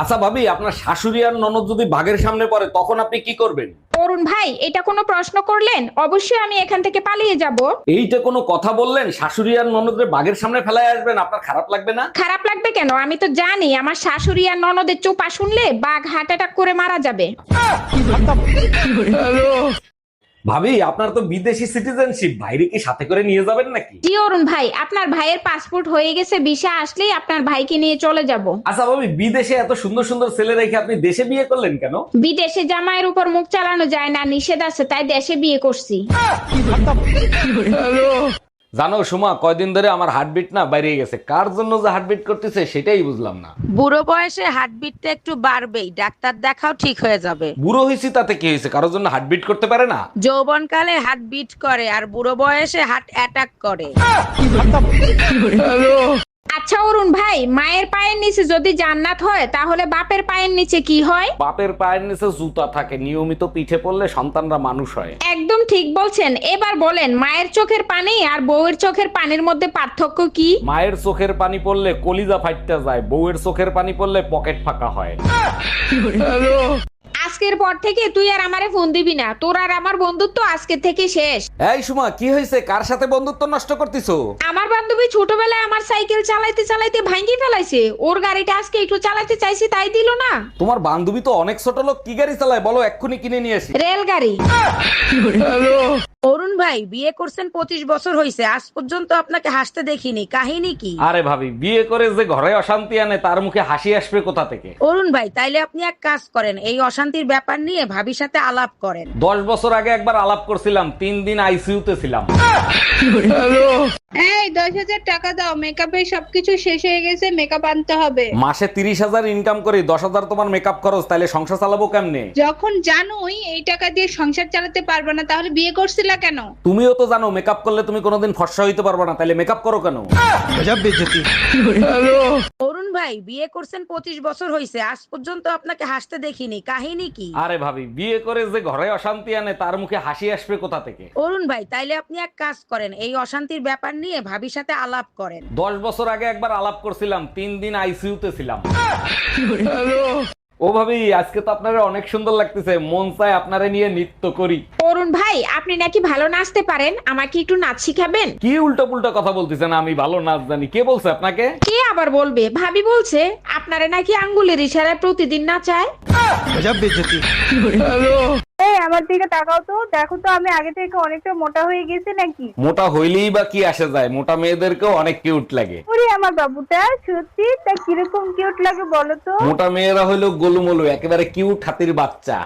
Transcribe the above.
আচ্ছা ভাবি আপনার শাশুড়ি আর ননদ যদি বাঘের সামনে পড়ে তখন আপনি কি করবেন? অরুণ ভাই এটা কোনো প্রশ্ন করলেন? অবশ্যই আমি এখান থেকে পালিয়ে যাব। এইটা কোনো কথা বললেন? শাশুড়ি আর ননদের বাঘের সামনে ফেলায় আসবেন আপনার খারাপ লাগবে না? খারাপ লাগবে কেন? আমি তো জানি আমার শাশুড়ি আর ননদের চোপা শুনলে বাঘ হার্ট অ্যাটাক করে মারা যাবে। ভাবি আপনার তো বিদেশি সিটিজেনশিপ বাইরে কি সাথে করে নিয়ে যাবেন নাকি? জি অরুণ ভাই আপনার ভাইয়ের পাসপোর্ট হয়ে গেছে ভিসা আসলেই আপনার ভাইকে নিয়ে চলে যাব। আচ্ছা ভাবি বিদেশে এত সুন্দর সুন্দর ছেলে রেখে আপনি দেশে বিয়ে করলেন কেন? বিদেশে জামাইয়ের উপর মুখ চালানো যায় না নিষেধ আছে তাই দেশে বিয়ে করছি। জানো সুমা কয়দিন ধরে আমার হার্টবিট না বাইরে গেছে। কার জন্য যে হার্টবিট করতেছে সেটাই বুঝলাম না। বুড়ো বয়সে হার্টবিটটা একটু বাড়বেই ডাক্তার দেখাও ঠিক হয়ে যাবে। বুড়ো হয়েছি তাতে কি হয়েছে কারোর জন্য হার্টবিট করতে পারে না? যৌবনকালে হার্টবিট করে আর বুড়ো বয়সে হার্ট অ্যাটাক করে। আচ্ছা অরুণ ভাই মায়ের পায়ের নিচে যদি জান্নাত হয় তাহলে বাপের পায়ের নিচে কি হয়? বাপের পায়ের নিচে জুতা থাকে নিয়মিত পিঠে পড়লে সন্তানরা মানুষ হয়। একদম ঠিক বলছেন। এবার বলেন মায়ের চোখের পানি আর বউয়ের চোখের পানির মধ্যে পার্থক্য কি? মায়ের চোখের পানি পড়লে কলিজা ফাইটটা যায় বউয়ের চোখের পানি পড়লে পকেট ফাঁকা হয়। আজকের পর থেকে তুই আর আমারে ফোন দিবি না। তোর আর আমার বন্ধুত্ব আজকে থেকে শেষ। এই সুমা কি হয়েছে? কার সাথে বন্ধুত্ব নষ্ট করতেছো? আমার বান্ধবী ছোটবেলায় আমার সাইকেল চালাইতে চালাইতে ভাঙ্গি ফেলাইছে। ওর গাড়িটা আজকে একটু চালাতে চাইছি তাই দিল না। তোমার বান্ধবী তো অনেক ছোট লোক কি গাড়ি চালায়? বলো এক্ষুনি কিনে নিয়ে আসি। রেলগাড়ি। অরুণ ভাই বিয়ে করছেন পঁচিশ বছর হয়েছে আজ পর্যন্ত আপনাকে হাসতে দেখিনি কাহিনী কি? আরে ভাবি বিয়ে করে যে ঘরে অশান্তি আনে তার মুখে হাসি আসবে কোথা থেকে? অরুণ ভাই তাইলে আপনি এক কাজ করেন এই অশান্তির ব্যাপার নিয়ে ভাবির সাথে আলাপ করেন। দশ বছর আগে একবার আলাপ করছিলাম তিন দিন আইসিইউতে ছিলাম। এই দশ হাজার টাকা দাও মেকআপের সবকিছু শেষ হয়ে গেছে মেকআপ আনতে হবে। মাসে তিরিশ হাজার ইনকাম করি দশ হাজার তোমার মেকআপ খরচ তাহলে সংসার চালাবো কেমনে? যখন জানোই এই টাকা দিয়ে সংসার চালাতে পারবে না তাহলে বিয়ে করছিলা কেন? তুমিও তো জানো মেকআপ করলে তুমি কোনোদিন ফর্সা হইতে পারবে না তাহলে মেকআপ করো কেন? অরুণ ভাই বিয়ে করছেন পঁচিশ বছর হয়েছে আজ পর্যন্ত আপনাকে হাসতে দেখিনি কাহিনী কি? আরে ভাবি বিয়ে করে যে ঘরে অশান্তি আনে তার মুখে হাসি আসবে কোথা থেকে? অরুণ ভাই তাইলে আপনি এক কাজ করেন এই অশান্তির ব্যাপার নিয়ে ভাবির সাথে আলাপ করেন। দশ বছর আগে একবার আলাপ করছিলাম তিন দিন আইসিইউতে ছিলাম। ও ভাবি আজকে তো আপনারা অনেক সুন্দর লাগতেছে মন চায় আপনারা নিয়ে নৃত্য করি। অরুণ ভাই আপনি নাকি ভালো নাচতে পারেন আমাকে একটু নাচ শিখাবেন? কি উল্টো পুল্টো কথা বলতেছেন আমি ভালো নাচ জানি। কে বলছে আপনাকে? কে আবার বলবে? ভাবি বলছে আপনারা নাকি আঙ্গুলের ইশারায় প্রতিদিন নাচায়। এই আমার দিকে তাকাও তো। দেখো তো আমি আগে থেকে অনেকটা মোটা হয়ে গেছি নাকি? মোটা হইলেই বা কি আসে যায়? মোটা মেয়েদেরকেও অনেক কিউট লাগে। ওরে আমার বাবুটা সত্যি? তা কীরকম কিউট লাগে বলো তো। মোটা মেয়েরা হইল গোলুমলু একেবারে কিউট হাতির বাচ্চা।